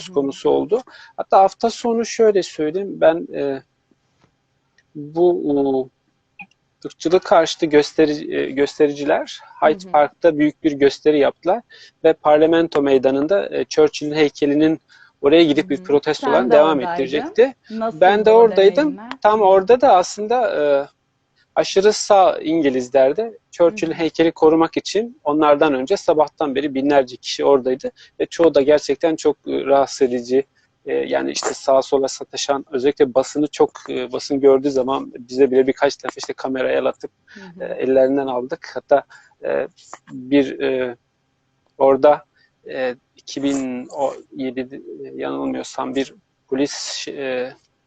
söz konusu oldu. Hatta hafta sonu şöyle söyleyeyim ben e, bu ırkçılık karşıtı gösteri, e, göstericiler Hyde Hı hı. Park'ta büyük bir gösteri yaptılar ve parlamento meydanında e, Churchill'in heykelinin oraya gidip bir Hı hı. protestolarını Sen de devam oradaydın. ettirecekti. Nasıl Ben de oradaydım. deneyimler? Tam orada da aslında e, aşırı sağ İngilizler de Churchill'in heykeli korumak için onlardan önce sabahtan beri binlerce kişi oradaydı ve çoğu da gerçekten çok e, rahatsız edici. E, yani işte sağa sola sataşan özellikle basını çok e, basın gördüğü zaman bize bile birkaç defa işte kameraya el atıp Hı hı. ellerinden aldık. Hatta bir orada e, 2007 e, yanılmıyorsam bir polis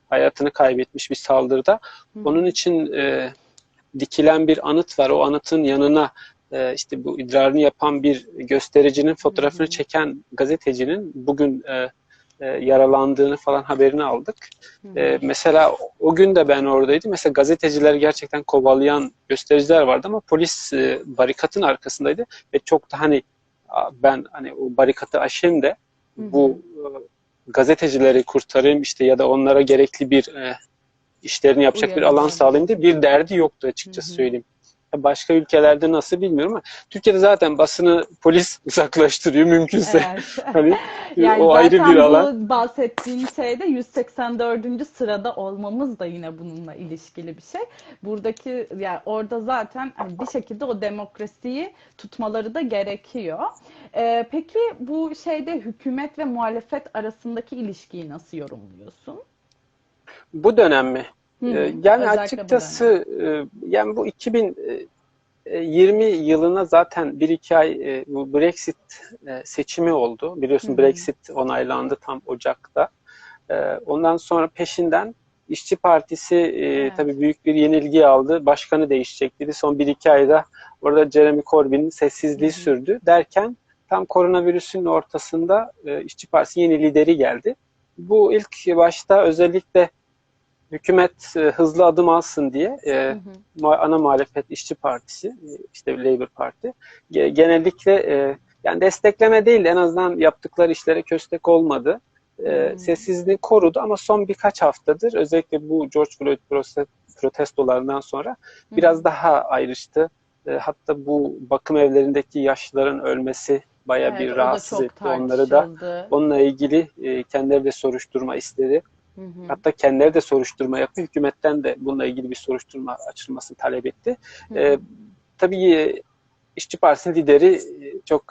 hayatını kaybetmiş bir saldırıda. Hı. Onun için e, dikilen bir anıt var. O anıtın yanına e, işte bu idrarını yapan bir göstericinin fotoğrafını çeken gazetecinin bugün e, e, yaralandığını falan haberini aldık. E, mesela o gün de ben oradaydım. Mesela gazeteciler gerçekten kovalayan göstericiler vardı ama polis e, barikatın arkasındaydı ve çok da hani ben hani o barikatı aşayım da bu e, gazetecileri kurtarayım işte ya da onlara gerekli bir e, işlerini yapacak bir Uyarı alan vermek. sağlayayım diye bir derdi yoktu açıkçası Hı hı. söyleyeyim. Başka ülkelerde nasıl bilmiyorum ama Türkiye'de zaten basını polis uzaklaştırıyor mümkünse. Evet. Hani Yani o ayrı bir alan. bu bahsettiğin şeyde 184. sırada olmamız da yine bununla ilişkili bir şey. Buradaki yani orada zaten hani bir şekilde o demokrasiyi tutmaları da gerekiyor. Ee, peki bu şeyde hükümet ve muhalefet arasındaki ilişkiyi nasıl yorumluyorsun? Bu dönem mi? Hı Ee, Yani özellikle bu açıkçası e, yani bu 2020 yılına zaten bir iki ay e, bu Brexit e, seçimi oldu. Biliyorsun Hı. Brexit onaylandı tam Ocak'ta. E, Ondan sonra peşinden İşçi Partisi e, Evet. tabii büyük bir yenilgi aldı. Başkanı değişecek dedi. Son bir iki ayda orada Jeremy Corbyn'in sessizliği Hı hı. sürdü. Derken tam koronavirüsün ortasında e, İşçi Partisi yeni lideri geldi. Bu ilk başta özellikle hükümet e, hızlı adım alsın diye e, Hı hı. ana muhalefet İşçi Partisi, e, işte Labour Parti ge- genellikle e, yani destekleme değil de en azından yaptıkları işlere köstek olmadı. E, Hmm. Sessizliği korudu ama son birkaç haftadır özellikle bu George Floyd prote- protestolarından sonra Hı biraz daha ayrıştı. E, hatta bu bakım evlerindeki yaşlıların ölmesi bayağı Evet, bir rahatsız etti onları da. Onunla ilgili e, kendileri de soruşturma istedi. Hı hı. Hatta kendileri de soruşturma yaptı. Hükümetten de bununla ilgili bir soruşturma açılmasını talep etti. Hı Ee, hı. tabii e, İşçi Partisi'nin lideri e, çok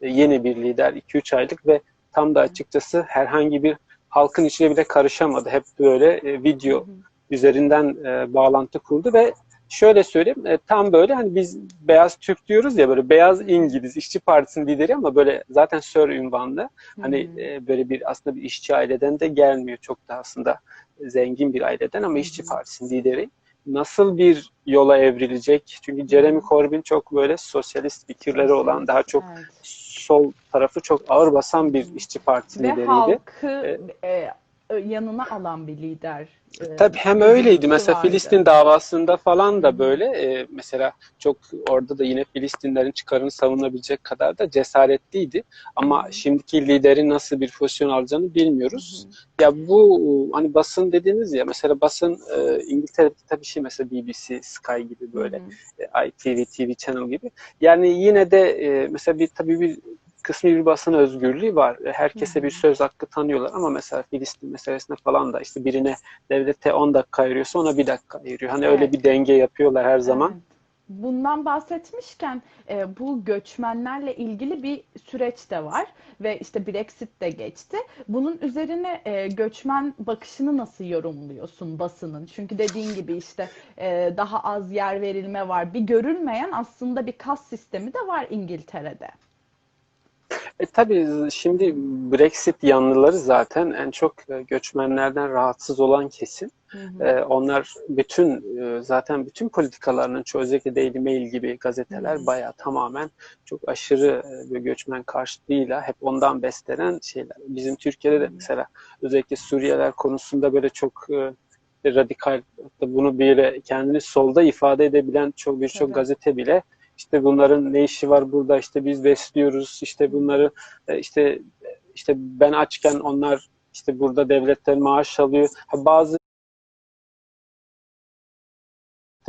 e, yeni bir lider. 2-3 aylık ve tam da açıkçası herhangi bir halkın içine bile karışamadı. Hep böyle e, video Hı hı. üzerinden e, bağlantı kurdu ve şöyle söyleyeyim e, tam böyle hani biz beyaz Türk diyoruz ya böyle beyaz İngiliz İşçi Partisi'nin lideri ama böyle zaten Sir ünvanlı. Hani e, böyle bir aslında bir işçi aileden de gelmiyor çok da aslında zengin bir aileden ama Hı işçi partisinin lideri. Nasıl bir yola evrilecek? Çünkü Jeremy Corbyn çok böyle sosyalist fikirleri olan daha çok Evet. sol tarafı çok ağır basan bir işçi partisi Ve lideriydi. halkı e, yanına alan bir lider. E, Tabii hem öyleydi. Mesela vardı. Filistin davasında falan da böyle e, mesela çok orada da yine Filistinlerin çıkarını savunabilecek kadar da cesaretliydi. Ama şimdiki liderin nasıl bir pozisyon alacağını bilmiyoruz. Hı. Ya bu hani basın dediğiniz ya mesela basın e, İngiltere'de tabii şey mesela BBC, Sky gibi böyle Hı e, ITV, TV Channel gibi. Yani yine de e, mesela bir tabii bir kısmi bir basın özgürlüğü var. E, Herkese bir söz hakkı tanıyorlar ama mesela Filistin meselesine falan da işte birine devlete 10 dakika ayırıyorsa ona bir dakika ayırıyor. Hani öyle Evet. bir denge yapıyorlar her zaman. Evet. Bundan bahsetmişken e, bu göçmenlerle ilgili bir süreç de var ve işte Brexit de geçti. Bunun üzerine e, göçmen bakışını nasıl yorumluyorsun basının? Çünkü dediğin gibi işte e, daha az yer verilme var. Bir görülmeyen aslında bir kas sistemi de var İngiltere'de. E tabii şimdi Brexit yanlıları zaten en çok e, göçmenlerden rahatsız olan kesim. Hı hı. E, onlar bütün e, zaten bütün politikalarının çoğu özellikle Daily Mail gibi gazeteler Hı hı. bayağı tamamen çok aşırı e, göçmen karşıtlığıyla hep ondan beslenen şeyler. Bizim Türkiye'de de mesela özellikle Suriyeliler konusunda böyle çok e, radikal bunu bile kendini solda ifade edebilen çok birçok Tabii. gazete bile işte bunların ne işi var burada işte biz besliyoruz işte bunları e, işte işte ben açken onlar işte burada devletten maaş alıyor. Ha, bazı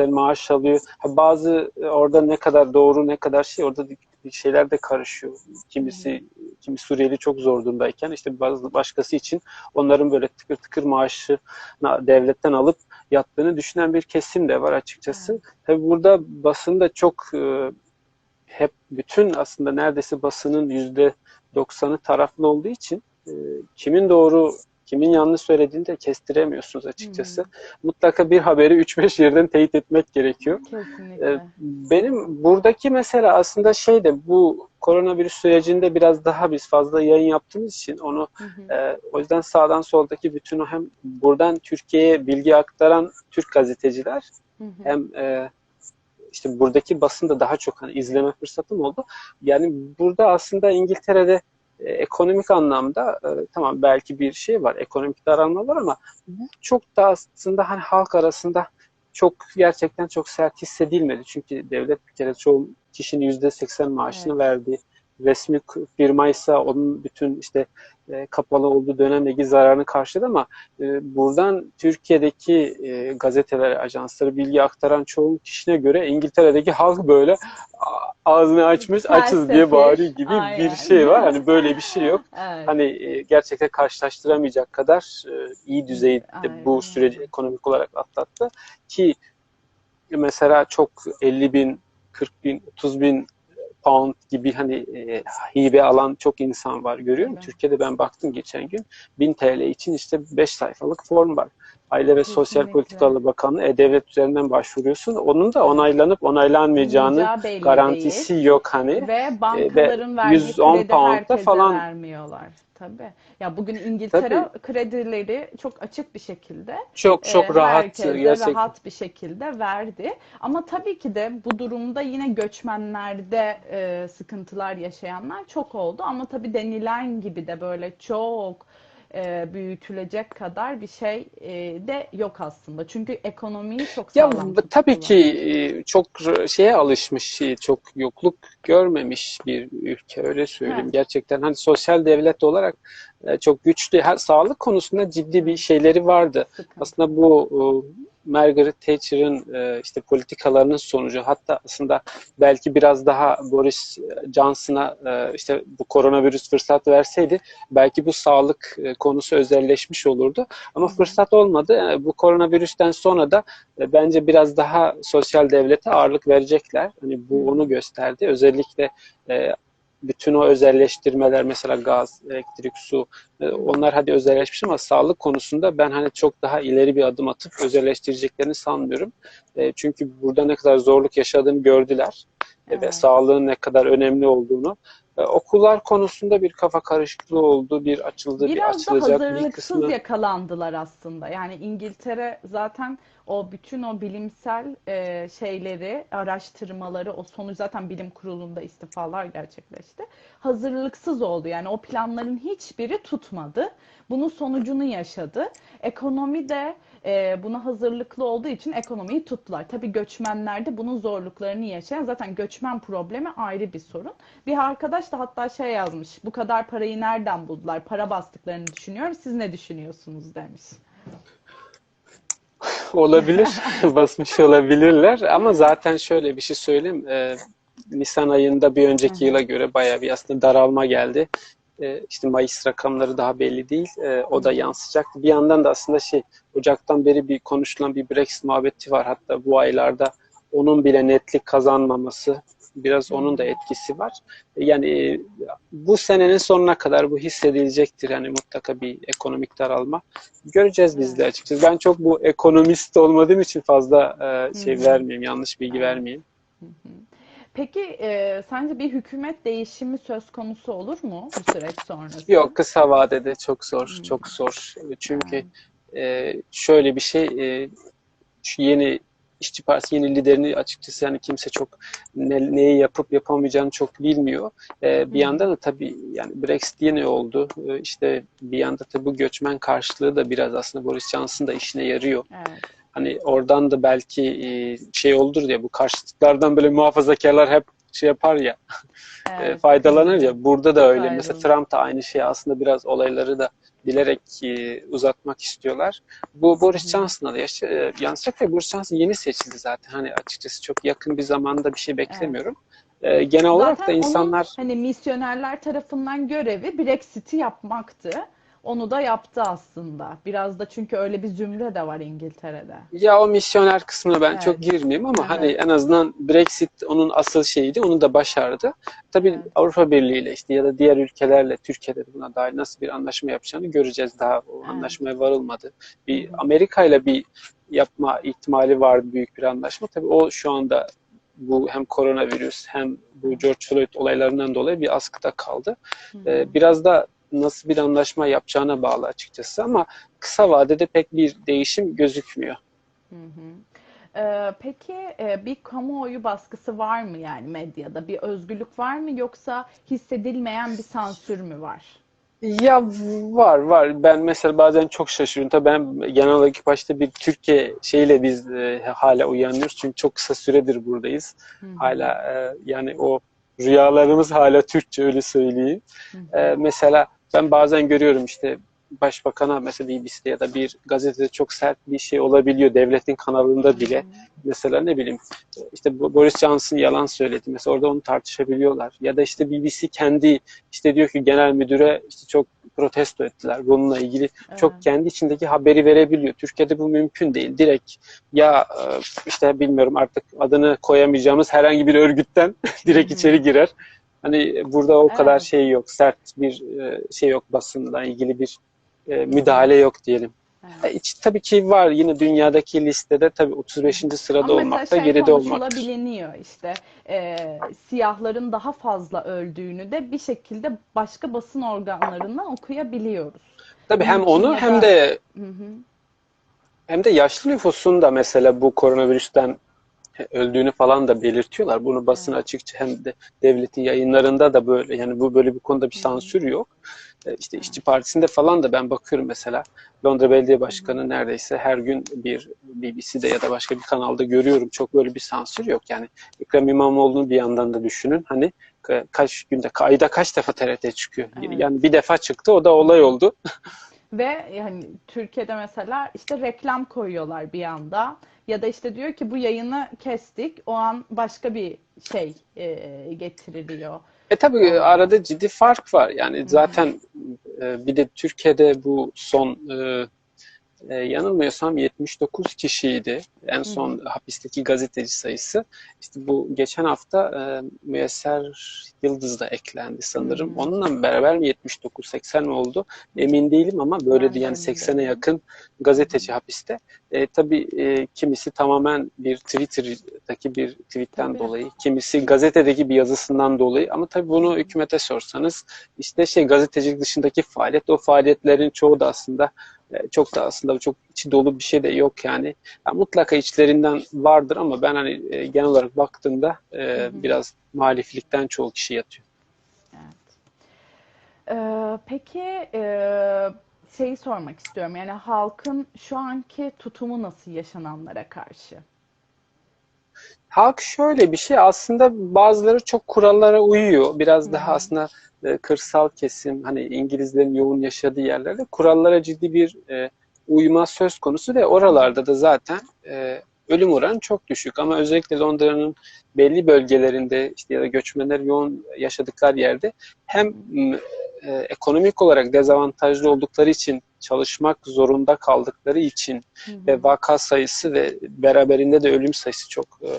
maaş alıyor. Ha, bazı e, orada ne kadar doğru ne kadar şey orada şeyler de karışıyor. Kimisi kimi Suriyeli çok zor durumdayken işte bazı başkası için onların böyle tıkır tıkır maaşı devletten alıp yattığını düşünen bir kesim de var açıkçası. Tabii burada basın da çok e, hep bütün aslında neredeyse basının yüzde doksanı taraflı olduğu için e, kimin doğru kimin yanlış söylediğini de kestiremiyorsunuz açıkçası. Mutlaka bir haberi 3-5 yerden teyit etmek gerekiyor. Kesinlikle. Ee, Benim buradaki mesela aslında şey de bu koronavirüs sürecinde biraz daha biz fazla yayın yaptığımız için onu Hı hı. e, o yüzden sağdan soldaki bütün o hem buradan Türkiye'ye bilgi aktaran Türk gazeteciler Hı hı. hem e, işte buradaki basında daha çok hani izleme fırsatım oldu. Yani burada aslında İngiltere'de e, ekonomik anlamda e, tamam belki bir şey var, ekonomik daralma var ama bu çok da aslında hani halk arasında çok gerçekten çok sert hissedilmedi. Çünkü devlet bir kere çoğu kişinin yüzde seksen maaşını Evet. verdi. Resmi firmaysa onun bütün işte e, kapalı olduğu dönemdeki zararını karşıladı ama e, buradan Türkiye'deki e, gazeteler, ajansları bilgi aktaran çoğu kişine göre İngiltere'deki halk böyle ağzını açmış açız diye bağırıyor gibi bir Aynen. şey var. Hani böyle bir şey yok. Evet. Hani e, gerçekten karşılaştıramayacak kadar e, iyi düzeyde Aynen bu süreci ekonomik olarak atlattı. Ki mesela çok 50 bin, 40 bin, 30 bin pound gibi hani e, hibe alan çok insan var görüyorum. Evet. Türkiye'de ben baktım geçen gün 1000 TL için işte 5 sayfalık form var. Aile ve Sosyal Kesinlikle. Politikalar Bakanlığı E-Devlet üzerinden başvuruyorsun. Onun da onaylanıp onaylanmayacağını garantisi değil. yok hani. Ve bankaların verdiği 110 kredi pound'da herkese falan- vermiyorlar. Tabii. Ya bugün İngiltere kredileri çok açık bir şekilde Çok çok e, rahat gerçekten. rahat bir şekilde verdi. Ama tabii ki de bu durumda yine göçmenlerde e, sıkıntılar yaşayanlar çok oldu. Ama tabii denilen gibi de böyle çok e, büyütülecek kadar bir şey e, de yok aslında. Çünkü ekonomiyi çok Ya sağlam bu- tabii ki e, çok şeye alışmış, e, çok yokluk görmemiş bir ülke öyle söyleyeyim. Evet. Gerçekten hani sosyal devlet olarak e, çok güçlü. Her sağlık konusunda ciddi bir şeyleri vardı. Sıkıntı. Aslında bu Margaret Thatcher'ın e, işte politikalarının sonucu hatta aslında belki biraz daha Boris Johnson'a e, işte bu koronavirüs fırsat verseydi belki bu sağlık e, konusu özelleşmiş olurdu. Ama fırsat olmadı. E, Bu koronavirüsten sonra da e, bence biraz daha sosyal devlete ağırlık verecekler. Hani bu onu gösterdi. Özellikle e, bütün o özelleştirmeler mesela gaz, elektrik, su e, onlar hadi özelleşmiş ama sağlık konusunda ben hani çok daha ileri bir adım atıp özelleştireceklerini sanmıyorum. E, Çünkü burada ne kadar zorluk yaşadığını gördüler E, ve Evet. sağlığın ne kadar önemli olduğunu. E, Okullar konusunda bir kafa karışıklığı oldu, bir açıldı, bir Biraz da açılacak bir hazırlıksız kısmı. yakalandılar aslında. Yani İngiltere zaten o bütün o bilimsel e, şeyleri, araştırmaları, o sonuç zaten bilim kurulunda istifalar gerçekleşti. Hazırlıksız oldu. Yani o planların hiçbiri tutmadı. Bunun sonucunu yaşadı. Ekonomi de e, buna hazırlıklı olduğu için ekonomiyi tuttular. Tabii göçmenler de bunun zorluklarını yaşayan zaten göçmen problemi ayrı bir sorun. Bir arkadaş da hatta şey yazmış. Bu kadar parayı nereden buldular? Para bastıklarını düşünüyorum. Siz ne düşünüyorsunuz demiş. Olabilir, basmış olabilirler ama zaten şöyle bir şey söyleyeyim. Ee, Nisan ayında bir önceki yıla göre bayağı bir aslında daralma geldi. Ee, işte Mayıs rakamları daha belli değil. Ee, o da yansıyacak. Bir yandan da aslında şey Ocak'tan beri bir konuşulan bir Brexit muhabbeti var. Hatta bu aylarda onun bile netlik kazanmaması biraz onun da etkisi var. Yani e, bu senenin sonuna kadar bu hissedilecektir. Yani mutlaka bir ekonomik daralma. Göreceğiz biz de açıkçası. Ben çok bu ekonomist olmadığım için fazla e, şey vermeyeyim, yanlış bilgi vermeyeyim. Peki e, sence bir hükümet değişimi söz konusu olur mu bu süreç sonrası? Yok kısa vadede çok zor, Hmm. çok zor. Çünkü e, şöyle bir şey, e, şu yeni işçi partisi yeni liderini açıkçası yani kimse çok ne, neyi yapıp yapamayacağını çok bilmiyor. E, bir yandan da tabii yani Brexit yine oldu. E, işte bir yanda tabii bu göçmen karşılığı da biraz aslında Boris Johnson da işine yarıyor. Evet. Hani oradan da belki e, şey olur diye bu karşıtlardan böyle muhafazakarlar hep şey yapar ya, e, Evet. faydalanır ya. Burada da öyle. Faydalı. Mesela Trump da aynı şey aslında biraz olayları da bilerek e, uzatmak istiyorlar. Bu Boris. Johnson'a da yaşa- e, yansıyacak ve Boris Johnson yeni seçildi zaten. Hani açıkçası çok yakın bir zamanda bir şey beklemiyorum. E, genel olarak Zaten da insanlar onun hani misyonerler tarafından görevi Brexit'i yapmaktı. Onu da yaptı aslında. Biraz da çünkü öyle bir zümre de var İngiltere'de. Ya o misyoner kısmına ben Evet. çok girmeyeyim ama Evet. hani en azından Brexit onun asıl şeyiydi. Onu da başardı. Tabii Evet. Avrupa Birliği ile işte ya da diğer ülkelerle Türkiye'de de buna dair nasıl bir anlaşma yapacağını göreceğiz. Daha o Evet. anlaşmaya varılmadı. Bir. Amerika ile bir yapma ihtimali vardı büyük bir anlaşma. Tabii o şu anda bu hem koronavirüs hem bu George Floyd olaylarından dolayı bir askıda kaldı. Ee, biraz da nasıl bir anlaşma yapacağına bağlı açıkçası ama kısa vadede pek bir değişim gözükmüyor. Hı hı. Ee, peki e, bir kamuoyu baskısı var mı yani medyada? Bir özgürlük var mı yoksa hissedilmeyen bir sansür mü var? Ya var var. Ben mesela bazen çok şaşırıyorum. Tabii ben genel olarak başta bir Türkiye şeyle biz e, hala uyanıyoruz. Çünkü çok kısa süredir buradayız. Hı hı. Hala e, yani o rüyalarımız hala Türkçe öyle söyleyeyim. Hı hı. E, mesela ben bazen görüyorum işte başbakana mesela BBC'de ya da bir gazetede çok sert bir şey olabiliyor. Devletin kanalında bile. Mesela ne bileyim işte Boris Johnson yalan söyledi. Mesela orada onu tartışabiliyorlar. Ya da işte BBC kendi işte diyor ki genel müdüre işte çok protesto ettiler. Bununla ilgili çok Evet. kendi içindeki haberi verebiliyor. Türkiye'de bu mümkün değil. Direkt ya e, işte bilmiyorum artık adını koyamayacağımız herhangi bir örgütten direkt içeri girer. Hani burada o kadar Evet. şey yok. Sert bir e, şey yok basınla ilgili bir e, müdahale yok diyelim. Evet. E, iç- tabii ki var yine dünyadaki listede tabii 35. sırada Ama olmakta şey geride olmaktır. konuşulabiliniyor işte e, siyahların daha fazla öldüğünü de bir şekilde başka basın organlarından okuyabiliyoruz. Tabii hem Mümkün onu hem da- de Hı hı. hem de yaşlı nüfusun da mesela bu koronavirüsten öldüğünü falan da belirtiyorlar. Bunu basın açıkça hem de devletin yayınlarında da böyle yani bu böyle bir konuda bir sansür yok. E, İşte. İşçi Partisi'nde falan da ben bakıyorum mesela Londra Belediye Başkanı neredeyse her gün bir BBC'de ya da başka bir kanalda görüyorum. Çok böyle bir sansür yok. Yani Ekrem İmamoğlu'nu bir yandan da düşünün. Hani ka- kaç günde, ayda kaç defa TRT çıkıyor? Yani bir defa çıktı o da olay oldu. Ve yani Türkiye'de mesela işte reklam koyuyorlar bir anda ya da işte diyor ki bu yayını kestik o an başka bir şey e, getiriliyor. E tabii arada ciddi fark var. Yani zaten e, bir de Türkiye'de bu son e, e, yanılmıyorsam 79 kişiydi en son hapisteki gazeteci sayısı. İşte bu geçen hafta e, Müyesser Yıldız da eklendi sanırım. Hı. Onunla beraber mi 79-80 mi oldu? Emin değilim ama böyle de yani emin 80'e değilim. yakın gazeteci hapiste. E, tabii e, kimisi tamamen bir Twitter'daki bir tweetten Tabii. dolayı, kimisi gazetedeki bir yazısından dolayı ama tabii bunu hükümete sorsanız işte şey gazetecilik dışındaki faaliyet, o faaliyetlerin çoğu da aslında çok da aslında çok içi dolu bir şey de yok yani. Ya mutlaka içlerinden vardır ama ben hani e, genel olarak baktığımda e, Hı hı. biraz muhaliflikten çoğu kişi yatıyor. Evet. Ee, peki e, şeyi sormak istiyorum. Yani halkın şu anki tutumu nasıl yaşananlara karşı? Halk şöyle bir şey aslında bazıları çok kurallara uyuyor. Biraz Hı daha aslında e, kırsal kesim hani İngilizlerin yoğun yaşadığı yerlerde kurallara ciddi bir e, uyma söz konusu ve oralarda da zaten e, ölüm oranı çok düşük. Ama özellikle Londra'nın belli bölgelerinde işte ya da göçmenler yoğun yaşadıkları yerde hem e, ekonomik olarak dezavantajlı oldukları için çalışmak zorunda kaldıkları için Hı hı. ve vaka sayısı ve beraberinde de ölüm sayısı çok e,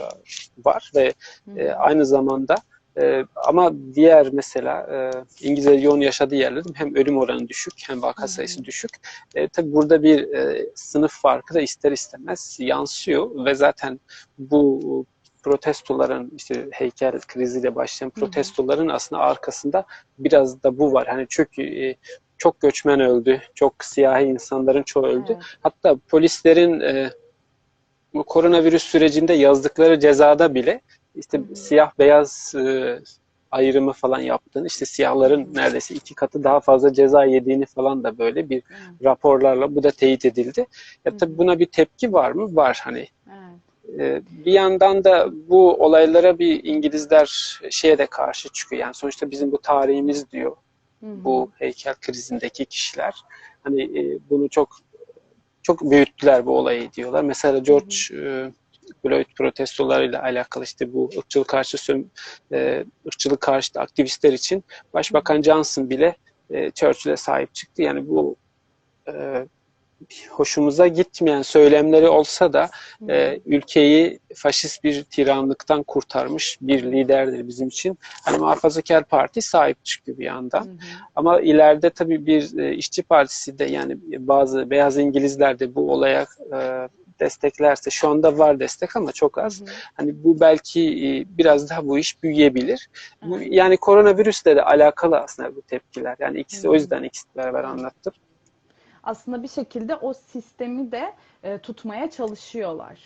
var ve Hı e, hı. aynı zamanda e, ama diğer mesela e, İngilizce yoğun yaşadığı yerlerde hem ölüm oranı düşük hem vaka sayısı düşük. E, tabii burada bir e, sınıf farkı da ister istemez yansıyor ve zaten bu protestoların işte heykel kriziyle başlayan protestoların aslında arkasında biraz da bu var. Hani çünkü e, çok göçmen öldü, çok siyahi insanların çoğu öldü. Evet. Hatta polislerin e, bu koronavirüs sürecinde yazdıkları cezada bile işte Hı hı. siyah beyaz e, ayrımı falan yaptığını, işte siyahların neredeyse iki katı daha fazla ceza yediğini falan da böyle bir Evet. raporlarla bu da teyit edildi. Ya tabii buna bir tepki var mı? Var hani. E, bir yandan da bu olaylara bir İngilizler şeye de karşı çıkıyor. Yani sonuçta bizim bu tarihimiz diyor Bu heykel krizindeki kişiler. Hani e, bunu çok çok büyüttüler bu olayı diyorlar. Mesela George e, Floyd protestolarıyla alakalı işte bu ırkçılık karşı söm- e, ırkçılık karşıtı aktivistler için Başbakan Johnson bile e, Churchill'e sahip çıktı. Yani bu e, hoşumuza gitmeyen söylemleri olsa da Hı hı. e, ülkeyi faşist bir tiranlıktan kurtarmış bir liderdir bizim için. Hani muhafazakar parti sahip çıkıyor bir yandan. Hı hı. Ama ileride tabii bir e, işçi partisi de yani bazı beyaz İngilizler de bu olaya e, desteklerse şu anda var destek ama çok az. Hı hı. Hani bu belki e, biraz daha bu iş büyüyebilir. Bu, Evet. yani koronavirüsle de alakalı aslında bu tepkiler. Yani ikisi Hı o hı. yüzden ikisi beraber anlattım. Aslında bir şekilde o sistemi de e, tutmaya çalışıyorlar.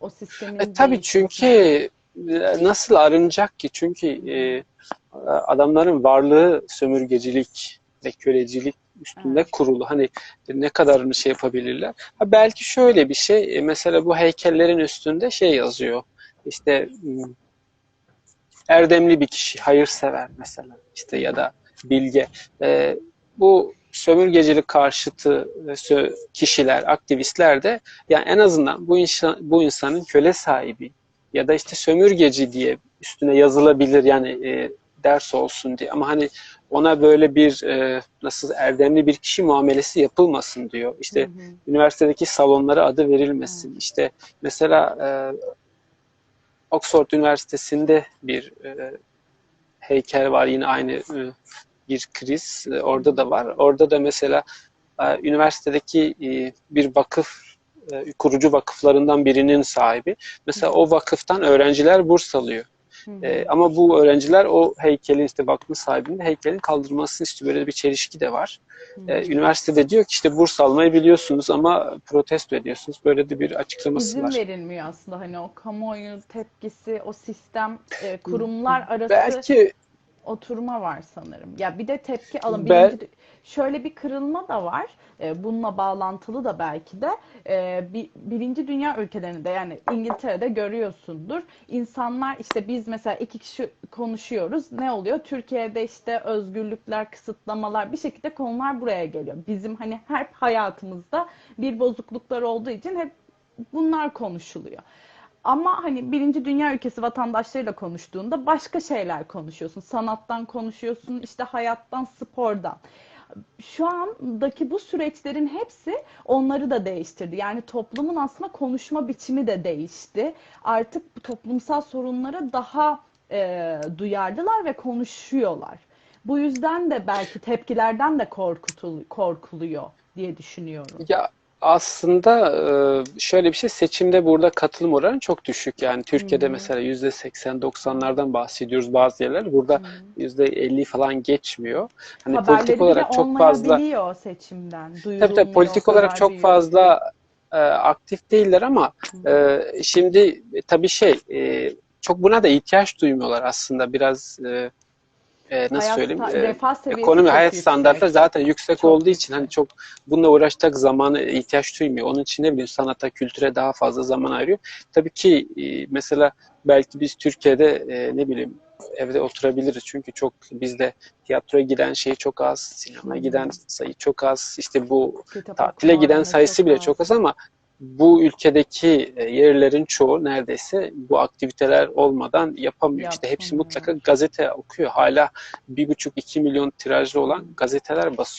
O sistemin E, tabii çünkü e, nasıl arınacak ki? Çünkü e, adamların varlığı sömürgecilik ve kölecilik üstünde Evet. kurulu. Hani ne kadarını şey yapabilirler? Ha, belki şöyle bir şey, e, mesela bu heykellerin üstünde şey yazıyor. İşte erdemli bir kişi, hayırsever mesela işte ya da bilge. E, bu sömürgecilik karşıtı e, kişiler, aktivistler de yani en azından bu insan, bu insanın köle sahibi ya da işte sömürgeci diye üstüne yazılabilir yani e, ders olsun diye. Ama hani ona böyle bir e, nasıl erdemli bir kişi muamelesi yapılmasın diyor. İşte Hı hı. üniversitedeki salonlara adı verilmesin. İşte mesela e, Oxford Üniversitesi'nde bir e, heykel var yine aynı e, bir kriz e, orada da var. Orada da mesela e, üniversitedeki e, bir vakıf kurucu vakıflarından birinin sahibi. Mesela o vakıftan öğrenciler burs alıyor. E, ama bu öğrenciler o heykelin işte vakfın sahibinin heykelin kaldırılmasını istiyor. Böyle bir çelişki de var. E, üniversitede diyor ki işte burs almayı biliyorsunuz ama protesto ediyorsunuz. Böyle de bir açıklaması İzin var. verilmiyor aslında hani o kamuoyu tepkisi, o sistem, e, kurumlar arası Belki oturma var sanırım. Ya bir de tepki alın. Bel- Birinci, şöyle bir kırılma da var. E, bununla bağlantılı da belki de e, bir, birinci dünya ülkelerinde yani İngiltere'de görüyorsundur. İnsanlar işte biz mesela iki kişi konuşuyoruz. Ne oluyor? Türkiye'de işte özgürlükler, kısıtlamalar bir şekilde konular buraya geliyor. Bizim hani hep hayatımızda bir bozukluklar olduğu için hep bunlar konuşuluyor. Ama hani birinci dünya ülkesi vatandaşlarıyla konuştuğunda başka şeyler konuşuyorsun. Sanattan konuşuyorsun, işte hayattan, spordan. Şu andaki bu süreçlerin hepsi onları da değiştirdi. Yani toplumun aslında konuşma biçimi de değişti. Artık toplumsal sorunlara daha e, duyarlılar ve konuşuyorlar. Bu yüzden de belki tepkilerden de korkutul korkuluyor diye düşünüyorum. Ya aslında şöyle bir şey seçimde burada katılım oranı çok düşük. Yani Türkiye'de Hmm. mesela yüzde 80-90'lardan bahsediyoruz bazı yerler. Burada Hmm. yüzde 50 falan geçmiyor. Hani Haberleri politik olarak çok fazla seçimden. tabii tabii politik olarak çok büyük. fazla e, aktif değiller ama Hı. e, şimdi tabii şey e, çok buna da ihtiyaç duymuyorlar aslında biraz e, e, nasıl Hayat söyleyeyim e, ekonomi hayat yüksek. standartları zaten yüksek Çok olduğu için hani çok bununla uğraşacak zamanı ihtiyaç duymuyor. Onun için ne bileyim sanata, kültüre daha fazla zaman ayırıyor. Tabii ki e, mesela belki biz Türkiye'de e, ne bileyim evde oturabiliriz. Çünkü çok bizde tiyatroya giden şey çok az, sinemaya giden sayı çok az. İşte bu Kitap tatile giden sayısı çok bile az. çok az ama bu ülkedeki e, yerlerin çoğu neredeyse bu aktiviteler olmadan yapamıyor. İşte hepsi mutlaka gazete okuyor. Hala bir buçuk iki milyon tirajlı olan gazeteler basıyor.